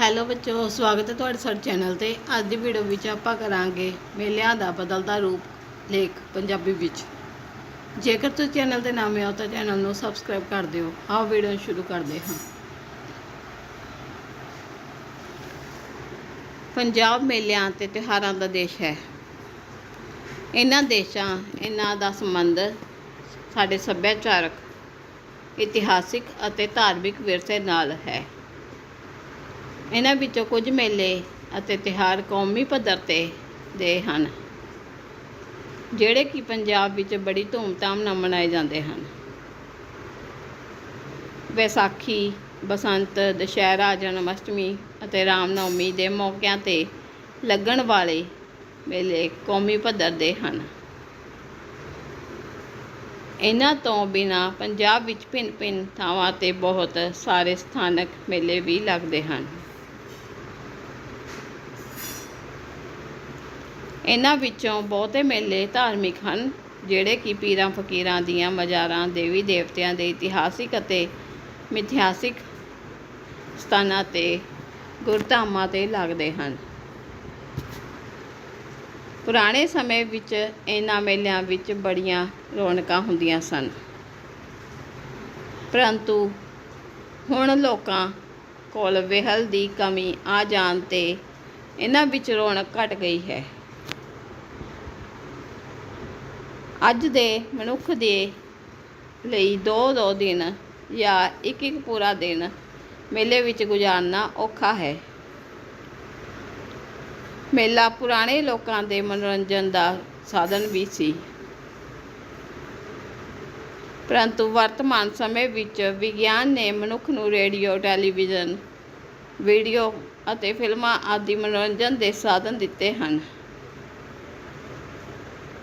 Hello ਬੱਚੋ, ਸਵਾਗਤ ਹੈ ਤੁਹਾਡੇ ਸਾਡੇ ਚੈਨਲ ਤੇ। ਅੱਜ ਦੀ ਵੀਡੀਓ ਵਿੱਚ ਆਪਾਂ ਕਰਾਂਗੇ ਮੇਲਿਆਂ ਦਾ ਬਦਲਦਾ ਰੂਪ ਲੇਖ ਪੰਜਾਬੀ ਵਿੱਚ। ਜੇਕਰ ਤੁਸੀਂ ਚੈਨਲ ਤੇ ਨਵੇਂ ਹੋ ਤਾਂ ਚੈਨਲ ਨੂੰ ਸਬਸਕ੍ਰਾਈਬ ਕਰ ਦਿਓ। ਆਓ ਵੀਡੀਓ ਸ਼ੁਰੂ ਕਰਦੇ ਹਾਂ। ਪੰਜਾਬ ਮੇਲਿਆਂ ਤੇ ਤਿਉਹਾਰਾਂ ਦਾ ਦੇਸ਼ ਹੈ। ਇਹਨਾਂ ਦੇਸ਼ਾਂ, ਇਹਨਾਂ ਦਾ ਸੰਬੰਧ ਸਾਡੇ ਸੱਭਿਆਚਾਰਕ, ਇਤਿਹਾਸਿਕ ਅਤੇ ਧਾਰਮਿਕ ਵਿਰਸੇ ਨਾਲ ਹੈ। ਇਹਨਾਂ ਵਿੱਚੋਂ ਕੁਝ ਮੇਲੇ ਅਤੇ ਤਿਉਹਾਰ ਕੌਮੀ ਪੱਧਰ ਤੇ ਦੇ ਹਨ, ਜਿਹੜੇ ਕਿ ਪੰਜਾਬ ਵਿੱਚ ਬੜੀ ਧੂਮਧਾਮ ਨਾਲ ਮਨਾਏ ਜਾਂਦੇ ਹਨ। ਵਿਸਾਖੀ, ਬਸੰਤ, ਦੁਸ਼ਹਿਰਾ ਜਨਮ ਅਸ਼ਟਮੀ ਅਤੇ ਰਾਮਨੌਮੀ ਦੇ ਮੌਕਿਆਂ ਤੇ ਲੱਗਣ ਵਾਲੇ ਮੇਲੇ ਕੌਮੀ ਪੱਧਰ ਦੇ ਹਨ। ਇਹਨਾਂ ਤੋਂ ਬਿਨਾ ਪੰਜਾਬ ਵਿੱਚ ਭਿੰਨ-ਭਿੰਨ ਥਾਵਾਂ ਤੇ ਬਹੁਤ ਸਾਰੇ ਸਥਾਨਕ ਮੇਲੇ ਵੀ ਲੱਗਦੇ ਹਨ। ਇਹਨਾਂ ਵਿੱਚੋਂ ਬਹੁਤੇ ਮੇਲੇ ਧਾਰਮਿਕ ਹਨ, ਜਿਹੜੇ ਕਿ ਪੀਰਾਂ ਫਕੀਰਾਂ ਦੀਆਂ ਮਜ਼ਾਰਾਂ, ਦੇਵੀ ਦੇਵਤਿਆਂ ਦੇ ਇਤਿਹਾਸਿਕ ਅਤੇ ਮਿਥਿਹਾਸਿਕ ਸਥਾਨਾਂ ਤੇ ਗੁਰਧਾਮਾਂ ਤੇ ਲੱਗਦੇ ਹਨ। ਪੁਰਾਣੇ ਸਮੇਂ ਵਿੱਚ ਇਹਨਾਂ ਮੇਲਿਆਂ ਵਿੱਚ ਬੜੀਆਂ ਰੌਣਕਾਂ ਹੁੰਦੀਆਂ ਸਨ। ਪਰੰਤੂ ਹੁਣ ਲੋਕਾਂ ਕੋਲ ਵਿਹਲ ਦੀ ਕਮੀ ਆ ਜਾਣ ਤੇ ਇਹਨਾਂ ਵਿੱਚ ਰੌਣਕ ਘਟ ਗਈ ਹੈ। ਅੱਜ ਦੇ ਮਨੁੱਖ ਦੇ ਲਈ ਦੋ ਦੋ ਦਿਨ ਜਾਂ ਇੱਕ ਇੱਕ ਪੂਰਾ ਦਿਨ ਮੇਲੇ ਵਿੱਚ ਗੁਜ਼ਾਰਨਾ ਔਖਾ ਹੈ। ਮੇਲਾ ਪੁਰਾਣੇ ਲੋਕਾਂ ਦੇ ਮਨੋਰੰਜਨ ਦਾ ਸਾਧਨ ਵੀ ਸੀ। ਪਰੰਤੂ ਵਰਤਮਾਨ ਸਮੇਂ ਵਿੱਚ ਵਿਗਿਆਨ ਨੇ ਮਨੁੱਖ ਨੂੰ ਰੇਡੀਓ, ਟੈਲੀਵਿਜ਼ਨ, ਵੀਡੀਓ ਅਤੇ ਫਿਲਮਾਂ ਆਦਿ ਮਨੋਰੰਜਨ ਦੇ ਸਾਧਨ ਦਿੱਤੇ ਹਨ।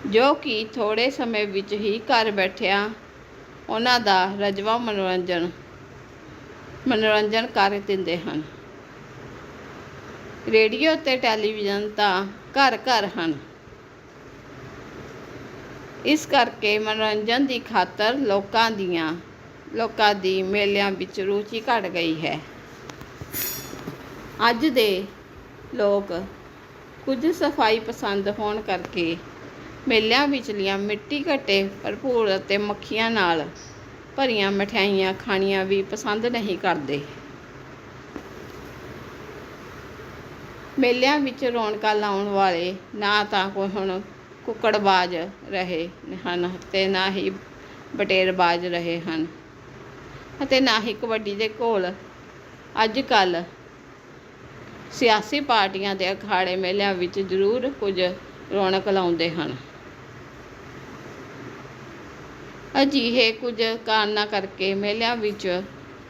ਜੋ ਕਿ ਥੋੜੇ ਸਮੇਂ ਵਿੱਚ ਹੀ ਘਰ ਬੈਠਿਆਂ, ਉਹਨਾਂ ਦਾ ਰਜਵਾ ਮਨੋਰੰਜਨ ਮਨੋਰੰਜਨ ਕਰ ਦਿੰਦੇ ਹਨ। ਰੇਡੀਓ ਤੇ ਟੈਲੀਵਿਜ਼ਨ ਤਾਂ ਘਰ ਘਰ ਹਨ। ਇਸ ਕਰਕੇ ਮਨੋਰੰਜਨ ਦੀ ਖਾਤਰ ਲੋਕਾਂ ਦੀਆਂ, ਲੋਕਾਂ ਦੀ ਮੇਲਿਆਂ ਵਿੱਚ ਰੁਚੀ ਘਟ ਗਈ ਹੈ। ਅੱਜ ਦੇ ਲੋਕ ਕੁਝ ਸਫ਼ਾਈ ਪਸੰਦ ਹੋਣ ਕਰਕੇ ਮੇਲਿਆਂ ਵਿਚਲੀਆਂ ਮਿੱਟੀ ਘੱਟੇ ਭਰਪੂਰ ਅਤੇ ਮੱਖੀਆਂ ਨਾਲ ਭਰੀਆਂ ਮਠਿਆਈਆਂ ਖਾਣੀਆਂ ਵੀ ਪਸੰਦ ਨਹੀਂ ਕਰਦੇ। ਮੇਲਿਆਂ ਵਿੱਚ ਰੌਣਕਾਂ ਲਾਉਣ ਵਾਲੇ ਨਾ ਤਾਂ ਕੋਈ ਹੁਣ ਕੁੱਕੜਬਾਜ਼ ਰਹੇ ਹਨ ਤੇ ਨਾ ਹੀ ਬਟੇਰਬਾਜ਼ ਰਹੇ ਹਨ ਅਤੇ ਨਾ ਹੀ ਕਬੱਡੀ ਦੇ ਕੋਲ ਅੱਜ ਕੱਲ ਸਿਆਸੀ ਪਾਰਟੀਆਂ ਦੇ ਅਖਾੜੇ ਮੇਲਿਆਂ ਵਿੱਚ ਜ਼ਰੂਰ ਕੁਝ ਰੌਣਕ ਲਾਉਂਦੇ ਹਨ। ਅਜਿਹੇ ਕੁਝ ਕਾਰਨਾਂ ਕਰਕੇ ਮੇਲਿਆਂ ਵਿੱਚ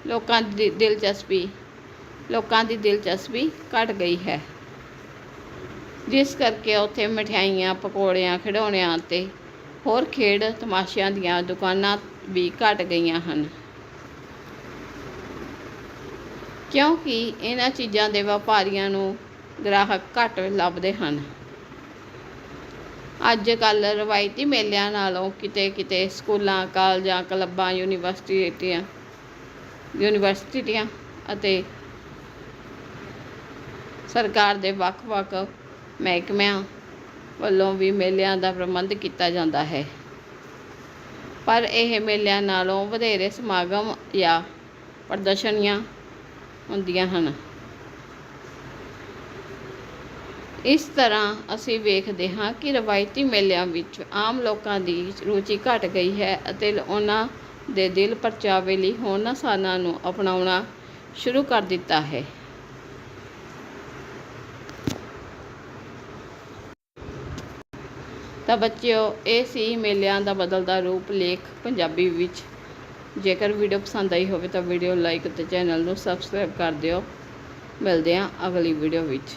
ਲੋਕਾਂ ਦੀ ਦਿਲਚਸਪੀ, ਲੋਕਾਂ ਦੀ ਦਿਲਚਸਪੀ ਘਟ ਗਈ ਹੈ। ਜਿਸ ਕਰਕੇ ਉੱਥੇ ਮਠਿਆਈਆਂ, ਪਕੌੜਿਆਂ, ਖਿਡੌਣਿਆਂ ਅਤੇ ਹੋਰ ਖੇਡ ਤਮਾਸ਼ਿਆਂ ਦੀਆਂ ਦੁਕਾਨਾਂ ਵੀ ਘਟ ਗਈਆਂ ਹਨ। ਕਿਉਂਕਿ ਇਹਨਾਂ ਚੀਜ਼ਾਂ ਦੇ ਵਪਾਰੀਆਂ ਨੂੰ ਗ੍ਰਾਹਕ ਘੱਟ ਲੱਭਦੇ ਹਨ। ਅੱਜ ਕੱਲ ਰਵਾਇਤੀ ਮੇਲਿਆਂ ਨਾਲੋਂ ਕਿਤੇ ਕਿਤੇ ਸਕੂਲਾਂ, ਕਾਲਜਾਂ, ਕਲੱਬਾਂ ਯੂਨੀਵਰਸਿਟੀਆਂ ਯੂਨੀਵਰਸਿਟੀਆਂ ਅਤੇ ਸਰਕਾਰ ਦੇ ਵੱਖ-ਵੱਖ ਮਹਿਕਮਿਆਂ ਵੱਲੋਂ ਵੀ ਮੇਲਿਆਂ ਦਾ ਪ੍ਰਬੰਧ ਕੀਤਾ ਜਾਂਦਾ ਹੈ। ਪਰ ਇਹ ਮੇਲਿਆਂ ਨਾਲੋਂ ਵਧੇਰੇ ਸਮਾਗਮ ਜਾਂ ਪ੍ਰਦਰਸ਼ਨੀਆਂ ਹੁੰਦੀਆਂ ਹਨ। ਇਸ ਤਰ੍ਹਾਂ ਅਸੀਂ ਵੇਖਦੇ ਹਾਂ ਕਿ ਰਵਾਇਤੀ ਮੇਲਿਆਂ ਵਿੱਚ ਆਮ ਲੋਕਾਂ ਦੀ ਰੁਚੀ ਘਟ ਗਈ ਹੈ ਅਤੇ ਉਹਨਾਂ ਦੇ ਦਿਲ ਪਰਚਾਵੇ ਲਈ ਹੋਰਨਾਂ ਸਾਧਨਾਂ ਨੂੰ ਅਪਣਾਉਣਾ ਸ਼ੁਰੂ ਕਰ ਦਿੱਤਾ ਹੈ। ਤਾਂ ਬੱਚਿਓ, ਇਹ ਸੀ ਮੇਲਿਆਂ ਦਾ ਬਦਲਦਾ ਰੂਪ ਲੇਖ ਪੰਜਾਬੀ ਵਿੱਚ। ਜੇਕਰ ਵੀਡੀਓ ਪਸੰਦ ਆਈ ਹੋਵੇ ਤਾਂ ਵੀਡੀਓ ਲਾਈਕ ਅਤੇ ਚੈਨਲ ਨੂੰ ਸਬਸਕ੍ਰਾਈਬ ਕਰ ਦਿਓ। ਮਿਲਦੇ ਹਾਂ ਅਗਲੀ ਵੀਡੀਓ ਵਿੱਚ।